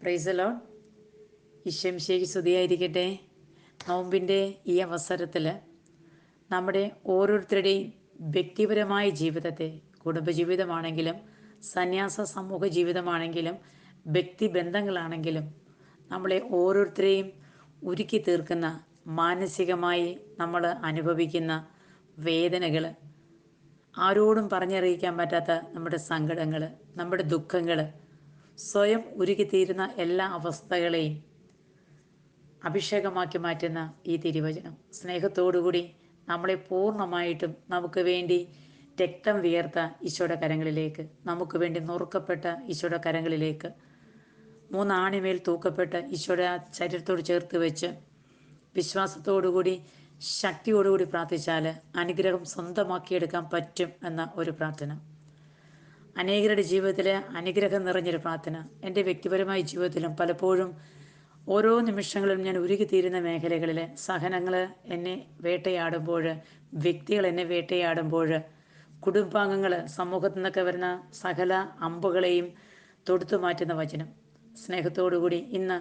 പ്രൈസലോ ഈശ്വംശേഖി സ്തുതിയായിരിക്കട്ടെ. നോമ്പിന്റെ ഈ അവസരത്തിൽ നമ്മുടെ ഓരോരുത്തരുടെയും വ്യക്തിപരമായ ജീവിതത്തെ കുടുംബജീവിതമാണെങ്കിലും സന്യാസ സമൂഹ ജീവിതമാണെങ്കിലും വ്യക്തി ബന്ധങ്ങളാണെങ്കിലും നമ്മളെ ഓരോരുത്തരെയും ഉരുക്കി തീർക്കുന്ന മാനസികമായി നമ്മൾ അനുഭവിക്കുന്ന വേദനകൾ ആരോടും പറഞ്ഞറിയിക്കാൻ പറ്റാത്ത നമ്മുടെ സങ്കടങ്ങൾ നമ്മുടെ ദുഃഖങ്ങൾ സ്വയം ഉരുകിത്തീരുന്ന എല്ലാ അവസ്ഥകളെയും അഭിഷേകമാക്കി മാറ്റുന്ന ഈ തിരുവചനം. സ്നേഹത്തോടുകൂടി നമ്മളെ പൂർണമായിട്ടും നമുക്ക് വേണ്ടി രക്തം വിയർത്ത ഈശോയുടെ കരങ്ങളിലേക്ക് നമുക്ക് വേണ്ടി നുറുക്കപ്പെട്ട ഈശോയുടെ കരങ്ങളിലേക്ക് മൂന്നാണിമേൽ തൂക്കപ്പെട്ട ഈശോയുടെ ആ ശരീരത്തോട് ചേർത്ത് വെച്ച് വിശ്വാസത്തോടുകൂടി ശക്തിയോടുകൂടി പ്രാർത്ഥിച്ചാൽ അനുഗ്രഹം സ്വന്തമാക്കിയെടുക്കാൻ പറ്റും എന്ന ഒരു പ്രാർത്ഥന. അനേകരുടെ ജീവിതത്തിൽ അനുഗ്രഹം നിറഞ്ഞൊരു പ്രാർത്ഥന. എന്റെ വ്യക്തിപരമായ ജീവിതത്തിലും പലപ്പോഴും ഓരോ നിമിഷങ്ങളിലും ഞാൻ ഉരുകിത്തീരുന്ന മേഖലകളിൽ സഹനങ്ങൾ എന്നെ വേട്ടയാടുമ്പോൾ വ്യക്തികൾ എന്നെ വേട്ടയാടുമ്പോൾ കുടുംബാംഗങ്ങൾ സമൂഹത്തിൽ നിന്നൊക്കെ വരുന്ന സകല അമ്പുകളെയും തൊടുത്തു മാറ്റുന്ന വചനം. സ്നേഹത്തോടുകൂടി ഇന്ന്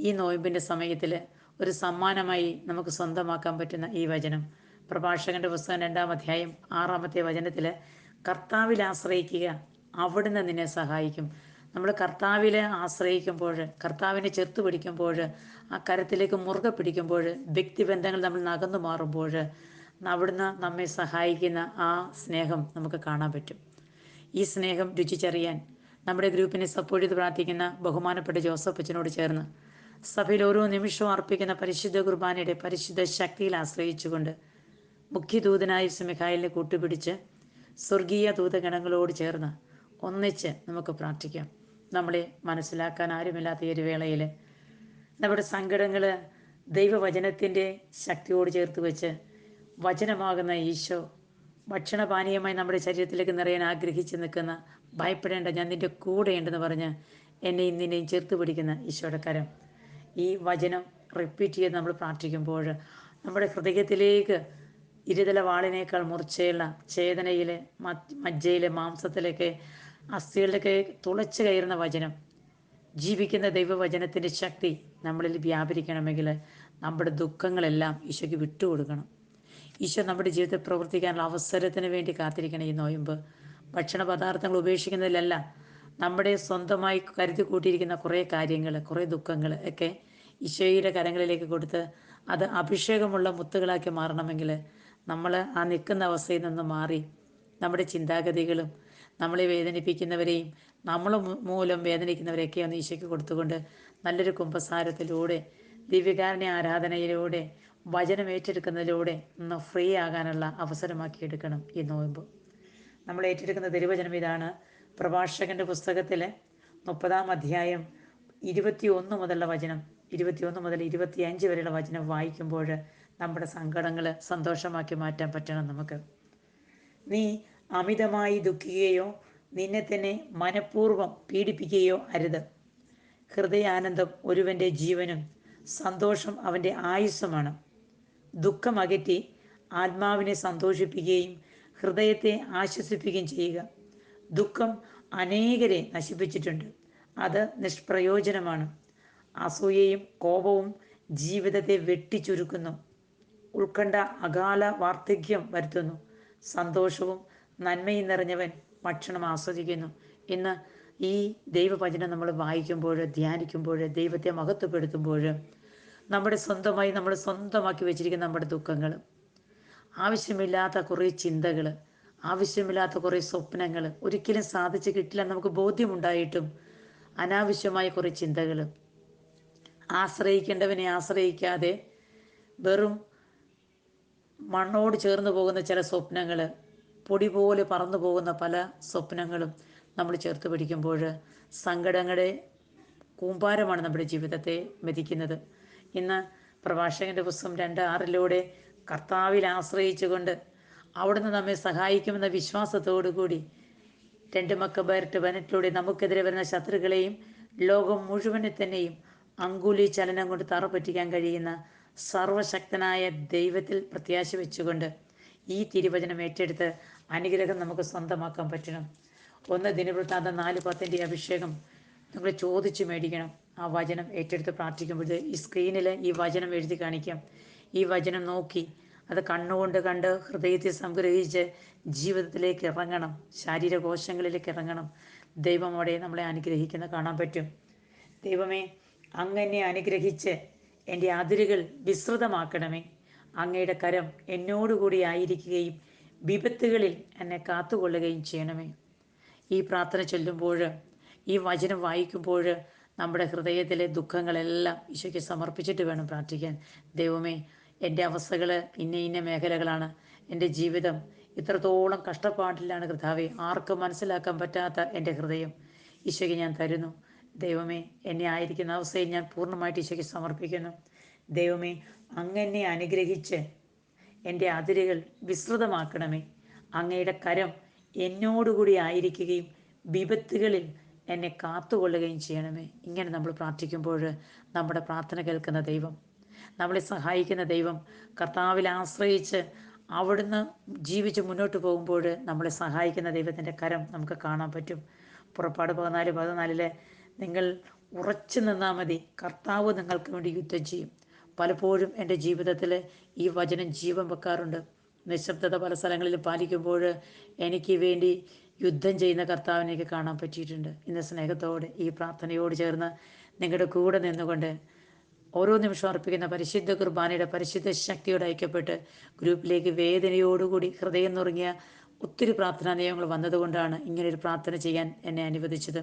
ഈ നോയമ്പിന്റെ സമയത്തിൽ ഒരു സമ്മാനമായി നമുക്ക് സ്വന്തമാക്കാൻ പറ്റുന്ന ഈ വചനം. പ്രഭാഷകന്റെ പുസ്തകം രണ്ടാം അധ്യായം ആറാമത്തെ വചനത്തിൽ കർത്താവിൽ ആശ്രയിക്കുക അവിടുന്ന് നിന്നെ സഹായിക്കും. നമ്മൾ കർത്താവിനെ ആശ്രയിക്കുമ്പോൾ കർത്താവിനെ ചെറുത്തു പിടിക്കുമ്പോൾ ആ കരത്തിലേക്ക് മുറുകെ പിടിക്കുമ്പോൾ വ്യക്തിബന്ധങ്ങൾ നമ്മൾ നകന്നു മാറുമ്പോൾ അവിടുന്ന് നമ്മെ സഹായിക്കുന്ന ആ സ്നേഹം നമുക്ക് കാണാൻ പറ്റും. ഈ സ്നേഹം രുചിച്ചറിയാൻ നമ്മുടെ ഗ്രൂപ്പിനെ സപ്പോർട്ട് ചെയ്ത് പ്രാർത്ഥിക്കുന്ന ബഹുമാനപ്പെട്ട ജോസഫ് അച്ഛനോട് ചേർന്ന് സഭയിൽ ഓരോ നിമിഷവും അർപ്പിക്കുന്ന പരിശുദ്ധ കുർബാനയുടെ പരിശുദ്ധ ശക്തിയിൽ ആശ്രയിച്ചുകൊണ്ട് മുഖ്യദൂതനായ സുമിഖായിലിനെ കൂട്ടുപിടിച്ച് സ്വർഗീയ ദൂതഗണങ്ങളോട് ചേർന്ന് ഒന്നിച്ച് നമുക്ക് പ്രാർത്ഥിക്കാം. നമ്മളെ മനസ്സിലാക്കാൻ ആരുമില്ലാത്ത ഈ ഒരു വേളയിൽ നമ്മുടെ സങ്കടങ്ങൾ ദൈവവചനത്തിന്റെ ശക്തിയോട് ചേർത്ത് വെച്ച് വചനമാകുന്ന ഈശോ ഭക്ഷണപാനീയമായി നമ്മുടെ ശരീരത്തിലേക്ക് നിറയാൻ ആഗ്രഹിച്ച് നിൽക്കുന്ന ഭയപ്പെടേണ്ട ഞാൻ നിന്റെ കൂടെയുണ്ടെന്ന് പറഞ്ഞ് എന്നെ നിന്നെയും ചേർത്ത് പിടിക്കുന്ന ഈശോയുടെ കരം. ഈ വചനം റിപ്പീറ്റ് ചെയ്ത് നമ്മൾ പ്രാർത്ഥിക്കുമ്പോൾ നമ്മുടെ ഹൃദയത്തിലേക്ക് ഇരുതല വാളിനേക്കാൾ മൂർച്ചയുള്ള ചേതനയിലെ മജ്ജയിലെ മാംസത്തിലേക്ക് അസ്ഥികളിലേക്ക് തുളച്ചു കയറുന്ന വചനം. ജീവിക്കുന്ന ദൈവവചനത്തിന്റെ ശക്തി നമ്മളിൽ വ്യാപരിക്കണമെങ്കിൽ നമ്മുടെ ദുഃഖങ്ങളെല്ലാം ഈശോയ്ക്ക് വിട്ടുകൊടുക്കണം. ഈശോ നമ്മുടെ ജീവിതത്തിൽ പ്രവർത്തിക്കാനുള്ള അവസരത്തിന് വേണ്ടി കാത്തിരിക്കണം ഈ നോയമ്പ്. ഭക്ഷണ പദാർത്ഥങ്ങൾ ഉപേക്ഷിക്കുന്നതിലല്ല നമ്മുടെ സ്വന്തമായി കരുതി കൂട്ടിയിരിക്കുന്ന കുറേ കാര്യങ്ങൾ കുറേ ദുഃഖങ്ങൾ ഒക്കെ ഈശോയുടെ കരങ്ങളിലേക്ക് കൊടുത്ത് അത് അഭിഷേകമുള്ള മുത്തുകളാക്കി മാറണമെങ്കിൽ നമ്മൾ ആ നിൽക്കുന്ന അവസ്ഥയിൽ നിന്ന് മാറി നമ്മുടെ ചിന്താഗതികളും നമ്മളെ വേദനിപ്പിക്കുന്നവരെയും നമ്മൾ മൂലം വേദനിക്കുന്നവരെയൊക്കെ ഒന്ന് ഈശോയ്ക്ക് കൊടുത്തുകൊണ്ട് നല്ലൊരു കുംഭസാരത്തിലൂടെ ദിവ്യകാരുണ്യ ആരാധനയിലൂടെ വചനം ഏറ്റെടുക്കുന്നതിലൂടെ ഒന്ന് ഫ്രീ ആകാനുള്ള അവസരമാക്കി എടുക്കണം ഈ നോയമ്പ്. നമ്മൾ ഏറ്റെടുക്കുന്ന തിരുവചനം ഇതാണ് പ്രഭാഷകന്റെ പുസ്തകത്തിലെ മുപ്പതാം അധ്യായം ഇരുപത്തി ഒന്ന് മുതലുള്ള വചനം. ഇരുപത്തിയൊന്ന് മുതൽ ഇരുപത്തിയഞ്ച് വരെയുള്ള വചനം വായിക്കുമ്പോൾ നമ്മുടെ സങ്കടങ്ങൾ സന്തോഷമാക്കി മാറ്റാൻ പറ്റണം നമുക്ക്. നീ അമിതമായി ദുഃഖിക്കുകയോ നിന്നെ തന്നെ മനഃപൂർവം പീഡിപ്പിക്കുകയോ അരുത്. ഹൃദയാനന്ദം ഒരുവന്റെ ജീവനും സന്തോഷം അവന്റെ ആയുസ്സുമാണ്. ദുഃഖം അകറ്റി ആത്മാവിനെ സന്തോഷിപ്പിക്കുകയും ഹൃദയത്തെ ആശ്വസിപ്പിക്കുകയും ചെയ്യുക. ദുഃഖം അനേകരെ നശിപ്പിച്ചിട്ടുണ്ട്. അത് നിഷ്പ്രയോജനമാണ്. അസൂയയും കോപവും ജീവിതത്തെ വെട്ടിച്ചുരുക്കുന്നു. ഉൾക്കണ്ട അകാല വാർദ്ധക്യം വരുത്തുന്നു. സന്തോഷവും നന്മയും നിറഞ്ഞവൻ ഭക്ഷണം ആസ്വദിക്കുന്നു. ഇന്ന് ഈ ദൈവവചനം നമ്മൾ വായിക്കുമ്പോൾ ധ്യാനിക്കുമ്പോൾ ദൈവത്തെ മഹത്വപ്പെടുത്തുമ്പോൾ നമ്മുടെ സ്വന്തമായി നമ്മൾ സ്വന്തമാക്കി വെച്ചിരിക്കുന്ന നമ്മുടെ ദുഃഖങ്ങൾ ആവശ്യമില്ലാത്ത കുറേ ചിന്തകൾ ആവശ്യമില്ലാത്ത കുറേ സ്വപ്നങ്ങൾ ഒരിക്കലും സാധിച്ചു കിട്ടില്ല നമുക്ക് ബോധ്യമുണ്ടായിട്ടും അനാവശ്യമായ കുറേ ചിന്തകൾ ആശ്രയിക്കേണ്ടവനെ ആശ്രയിക്കാതെ വെറും മണ്ണോട് ചേർന്ന് പോകുന്ന ചില സ്വപ്നങ്ങൾ പൊടി പോലെ പറന്നു പോകുന്ന പല സ്വപ്നങ്ങളും നമ്മൾ ചേർത്ത് പിടിക്കുമ്പോൾ സങ്കടങ്ങളുടെ കൂമ്പാരമാണ് നമ്മുടെ ജീവിതത്തെ മെതിക്കുന്നത്. ഇന്ന് പ്രഭാഷകന്റെ പുസ്തകം രണ്ട് ആറിലൂടെ കർത്താവിൽ ആശ്രയിച്ചുകൊണ്ട് അവിടുന്ന് നമ്മെ സഹായിക്കുമെന്ന വിശ്വാസത്തോടു കൂടി രണ്ട് മക്കബാരറ്റ് വനറ്റിലൂടെ നമുക്കെതിരെ വരുന്ന ശത്രുക്കളെയും ലോകം മുഴുവനെ തന്നെയും അങ്കുലി ചലനം കൊണ്ട് തറ പറ്റിക്കാൻ കഴിയുന്ന സർവശക്തനായ ദൈവത്തിൽ പ്രത്യാശ വെച്ചുകൊണ്ട് ഈ തിരുവചനം ഏറ്റെടുത്ത് അനുഗ്രഹം നമുക്ക് സ്വന്തമാക്കാൻ പറ്റണം. ഒന്ന് ദിനവൃത്താന്ത നാല് പത്തിന്റെ അഭിഷേകം നിങ്ങൾ ചോദിച്ചു മേടിക്കണം. ആ വചനം ഏറ്റെടുത്ത് പ്രാർത്ഥിക്കുമ്പോൾ ഈ സ്ക്രീനിൽ ഈ വചനം എഴുതി കാണിക്കാം. ഈ വചനം നോക്കി അത് കണ്ണുകൊണ്ട് കണ്ട് ഹൃദയത്തിൽ സംഗ്രഹിച്ച് ജീവിതത്തിലേക്ക് ഇറങ്ങണം. ശാരീരകോശങ്ങളിലേക്ക് ഇറങ്ങണം. ദൈവം അവിടെ നമ്മളെ അനുഗ്രഹിക്കുന്ന കാണാൻ പറ്റും. ദൈവമേ അങ്ങനെ അനുഗ്രഹിച്ച് എന്റെ അതിരുകൾ വിസ്തൃതമാക്കണമേ. അങ്ങയുടെ കരം എന്നോടുകൂടി ആയിരിക്കുകയും വിപത്തുകളിൽ എന്നെ കാത്തുകൊള്ളുകയും ചെയ്യണമേ. ഈ പ്രാർത്ഥന ചൊല്ലുമ്പോൾ ഈ വചനം വായിക്കുമ്പോൾ നമ്മുടെ ഹൃദയത്തിലെ ദുഃഖങ്ങളെല്ലാം ഈശോയ്ക്ക് സമർപ്പിച്ചിട്ട് വേണം പ്രാർത്ഥിക്കാൻ. ദൈവമേ എന്റെ അവസ്ഥകൾ ഇന്ന ഇന്ന മേഖലകളാണ്. എന്റെ ജീവിതം ഇത്രത്തോളം കഷ്ടപ്പാടിലാണ് കർത്താവെ. ആർക്കും മനസ്സിലാക്കാൻ പറ്റാത്ത എന്റെ ഹൃദയം ഈശോയ്ക്ക് ഞാൻ തരുന്നു. ദൈവമേ എന്നെ ആയിരിക്കുന്ന അവസ്ഥയിൽ ഞാൻ പൂർണമായിട്ട് ഈശോയ്ക്ക് സമർപ്പിക്കുന്നു. ദൈവമേ അങ്ങനെ അനുഗ്രഹിച്ച് എന്റെ അതിരുകൾ വിസ്തൃതമാക്കണമേ. അങ്ങയുടെ കരം എന്നോടുകൂടി ആയിരിക്കുകയും വിപത്തുകളിൽ എന്നെ കാത്തുകൊള്ളുകയും ചെയ്യണമേ. ഇങ്ങനെ നമ്മൾ പ്രാർത്ഥിക്കുമ്പോൾ നമ്മുടെ പ്രാർത്ഥന കേൾക്കുന്ന ദൈവം നമ്മളെ സഹായിക്കുന്ന ദൈവം കർത്താവിൽ ആശ്രയിച്ച് അവിടുന്ന് ജീവിച്ച് മുന്നോട്ട് പോകുമ്പോൾ നമ്മളെ സഹായിക്കുന്ന ദൈവത്തിന്റെ കരം നമുക്ക് കാണാൻ പറ്റും. പുറപ്പാട് പതിനാല് പതിനാലിൽ നിങ്ങൾ ഉറച്ചു നിന്നാൽ മതി. കർത്താവ് നിങ്ങൾക്ക് വേണ്ടി യുദ്ധം ചെയ്യും. പലപ്പോഴും എന്റെ ജീവിതത്തിൽ ഈ വചനം ജീവൻ വെക്കാറുണ്ട്. നിശബ്ദത പല സ്ഥലങ്ങളിൽ പാലിക്കുമ്പോൾ എനിക്ക് വേണ്ടി യുദ്ധം ചെയ്യുന്ന കർത്താവിനെ എനിക്ക് കാണാൻ പറ്റിയിട്ടുണ്ട്. ഇന്ന് സ്നേഹത്തോടെ ഈ പ്രാർത്ഥനയോട് ചേർന്ന് നിങ്ങളുടെ കൂടെ നിന്നുകൊണ്ട് ഓരോ നിമിഷം അർപ്പിക്കുന്ന പരിശുദ്ധ കുർബാനയുടെ പരിശുദ്ധ ശക്തിയോട് ഐക്യപ്പെട്ട് ഗ്രൂപ്പിലേക്ക് വേദനയോടുകൂടി ഹൃദയം നുറങ്ങിയ ഒത്തിരി പ്രാർത്ഥനാ നിയമങ്ങൾ വന്നതുകൊണ്ടാണ് ഒരു പ്രാർത്ഥന ചെയ്യാൻ എന്നെ അനുവദിച്ചത്.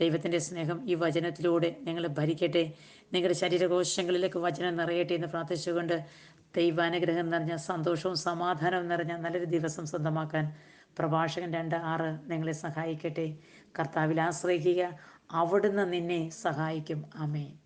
ദൈവത്തിന്റെ സ്നേഹം ഈ വചനത്തിലൂടെ നിങ്ങളെ ഭരിക്കട്ടെ. നിങ്ങളുടെ ശരീരകോശങ്ങളിലേക്ക് വചനം നിറയട്ടെ എന്ന് പ്രാർത്ഥിച്ചുകൊണ്ട് ദൈവാനുഗ്രഹം നിറഞ്ഞ സന്തോഷവും സമാധാനവും നിറഞ്ഞ നല്ലൊരു ദിവസം സ്വന്തമാക്കാൻ പ്രഭാഷകൻ രണ്ട് ആറ് നിങ്ങളെ സഹായിക്കട്ടെ. കർത്താവിൽ ആശ്രയിക്കുക അവിടുന്ന് നിന്നെ സഹായിക്കും. അമേ